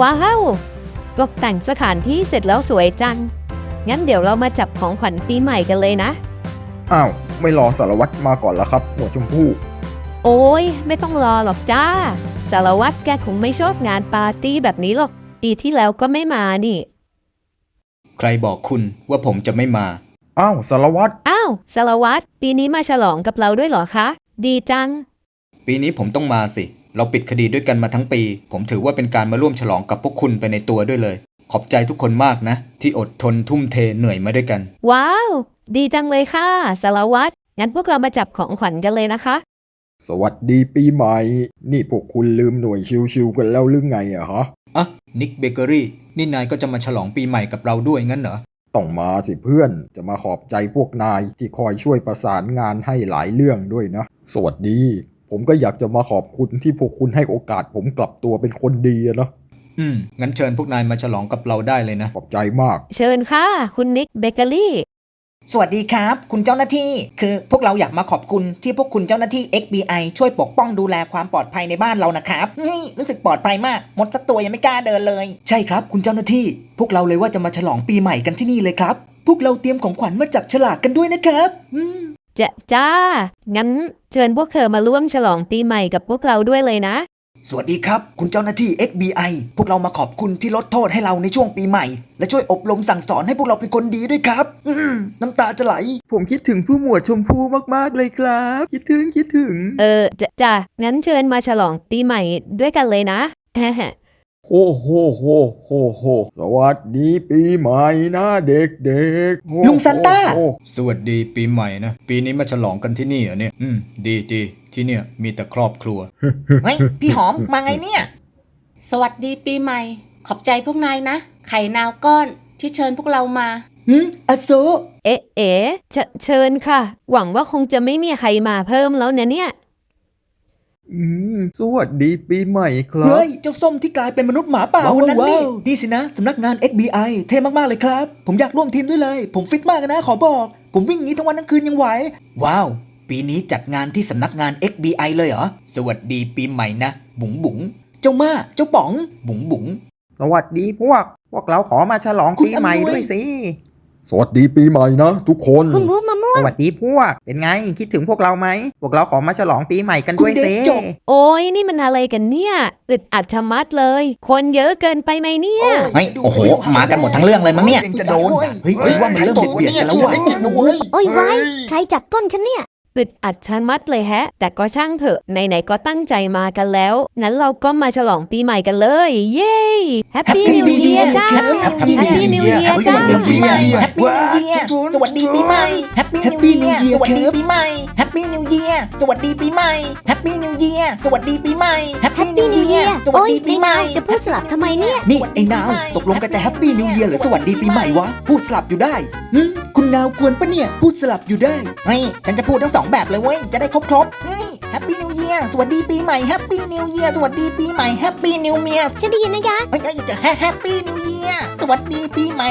ว้าวตกแต่งสถานที่เสร็จแล้วสวยจัง งั้นเดี๋ยวเรามาจับของขวัญปีใหม่กันเลยนะ อ้าว ไม่รอสารวัตรมาก่อนละครับ หมวดชมพู่ โอ้ยไม่ต้องรอหรอกจ้า สารวัตรแกคงไม่ชอบงานปาร์ตี้แบบนี้หรอก ปีที่แล้วก็ไม่มานี่ ใครบอกคุณว่าผมจะไม่มา อ้าวสารวัตร อ้าว สารวัตรปีนี้มาฉลองกับเราด้วยเหรอคะ ดีจัง ปีนี้ผมต้องมาสิ เราปิดคดีด้วยกันมาทั้งปี ผมถือว่าเป็นการมาร่วมฉลองกับพวกคุณไปในตัวด้วยเลย ขอบใจทุกคนมากนะ ที่อดทนทุ่มเทเหนื่อยมาด้วยกัน ว้าว ดีจังเลยค่ะ สารวัตรงั้นพวกเรามาจับของขวัญกันเลยนะคะ สวัสดีปีใหม่ นี่พวกคุณลืมหน่วยชิวๆกันแล้วหรือไงอะฮะ อะ นิกเบเกอรี่ นี่นายก็จะมาฉลองปีใหม่กับเราด้วยงั้นเหรอ ต้องมาสิเพื่อน จะมาขอบใจพวกนายที่คอยช่วยประสานงานให้หลายเรื่องด้วยนะ สวัสดี ผมก็อยากจะมาขอบคุณที่พวกคุณให้โอกาส ผมกลับตัวเป็นคนดีอะนะอืม งั้นเชิญพวกนายมาฉลองกับเราได้เลยนะ ขอบใจมาก เชิญค่ะ คุณนิกเบเกอรี่ สวัสดีครับ คุณเจ้าหน้าที่ คือพวกเราอยากมาขอบคุณที่พวกคุณเจ้าหน้าที่ FBI ช่วยปกป้องดูแลความปลอดภัยในบ้านเรานะครับเฮ้ยรู้สึกปลอดภัยมาก มดสักตัวยังไม่กล้าเดินเลย ใช่ครับ คุณเจ้าหน้าที่ พวกเราเลยว่าจะมาฉลองปีใหม่กันที่นี่เลยครับ พวกเราเตรียมของขวัญมาจับฉลากกันด้วยนะครับ อืม จะจ้า งั้นเชิญพวกเธอมาร่วมฉลองปีใหม่กับพวกเราด้วยเลยนะ สวัสดีครับ คุณเจ้าหน้าที่ FBI พวกเรามาขอบคุณที่ลดโทษให้เราในช่วงปีใหม่ และช่วยอบรมสั่งสอนให้พวกเราเป็นคนดีด้วยครับ อืมน้ำตาจะไหล ผมคิดถึงผู้หมวดชมพูมากๆเลยครับ คิดถึงคิดถึง เออจะจ้างั้นเชิญมาฉลองปีใหม่ด้วยกันเลยนะ โฮโฮโฮโฮโฮสวัสดีปีใหม่นะเด็กๆโฮลุงซานต้าโฮโฮสวัสดีปีใหม่นะ ปีนี้มาฉลองกันที่นี่เหรอเนี่ย อืม ดีดีที่เนี่ยมีแต่ครอบครัว เฮ้ยพี่หอมมาไงเนี่ย สวัสดีปีใหม่ ขอบใจพวกนายนะ ไข่นาวก้อนที่เชิญพวกเรามา หืมอโซ เอ๊ะเอ๊ะเชเชิญค่ะ หวังว่าคงจะไม่มีใครมาเพิ่มแล้วนะเนี่ย อืมสวัสดีปีใหม่ครับ เฮ้ย เจ้าส้มที่กลายเป็นมนุษย์หมาป่าว้าววันนั้นนี่ว้าว นี่สินะสำนักงาน FBI เท่มาก ๆ เลยครับ ผมอยากร่วมทีมด้วยเลย ผมฟิตมากนะ ขอบอก ผมวิ่งอย่างนี้ทั้งวันทั้งคืนยังไหว ว้าว ปีนี้จัดงานที่สำนักงาน FBI เลยเหรอ สวัสดีปีใหม่นะ บุ๋งบุ๋งเจ้าม่าเจ้าป๋อง บุ๋งบุ๋ง สวัสดีพวก พวกเราขอมาฉลองคุณปีใหม่อำนวย ด้วยสิ สวัสดีปีใหม่นะทุกคน คุณบูมมะม่วสงวัสดีพวก เป็นไงคิดถึงพวกเราไหม พวกเราขอมาฉลองปีใหม่กันคุด้ณวยเด็กสิจบ โอ้ยนี่มันอะไรกันเนี่ยอึดอัดชะมัดเลย คนเยอะเกินไปไหมเนี่ย เฮ้ยโอ้โหมากันหมดทั้งเรื่องเลยมั้งเนี่ยจะโดนเฮ้ยฉันว่ามันเริ่มเบียดๆกันแล้วว่ะ โอ้ยไว้ ใครจับก้นฉันเนี่ย อึดอัดชะมัดเลยแฮะ แต่ก็ช่างเถอะ ไหนๆก็ตั้งใจมากันแล้ว นั้นเราก็มาฉลองปีใหม่กันเลย เย้แฮปปี้ Happy นิว New เยีย Year จ้า Happy Happy New Year สวัสจ้าดีปีใหม่แฮปปี้นิวเยียสวัสดีปีใหม่แฮปปี้นิว Happy เยีย New Year สวัสดีปีใหม่แฮปปี้นิวเยียสวัสดีปีใหม่ แฮปปี้นิวเยียสวัสดีปีใหม่แฮปแฮปี้ปนิปี้วนิวเยีเยียยสวัสโอ้ยดีปีไม่ใหม่เอาจะพูดสลับทำไมเนี่ย นี่ไอ้นาวตกลงกันจะแฮปปี้นิวเยียหรือสวัสดีปีใหม่วะ พูดสลับอยู่ได้หืมคุณนาวกวนปะเนี่ย พูดสลับอยู่ได้เฮ้ยฉันจะพูดทั้งสองแบบเลยเว้ย จะได้ครบครบๆเฮ้ยแฮปปี้นิวเยียสวัสดีปีใหม่แฮปปี้นิวเยียสวัสดีปีใหม่แฮปปี้นิวเมียฉันได้ยินนะยะเฮ้ยเฮ้ยจะแฮปปี้นิวเยียสวัสดีปีใหม่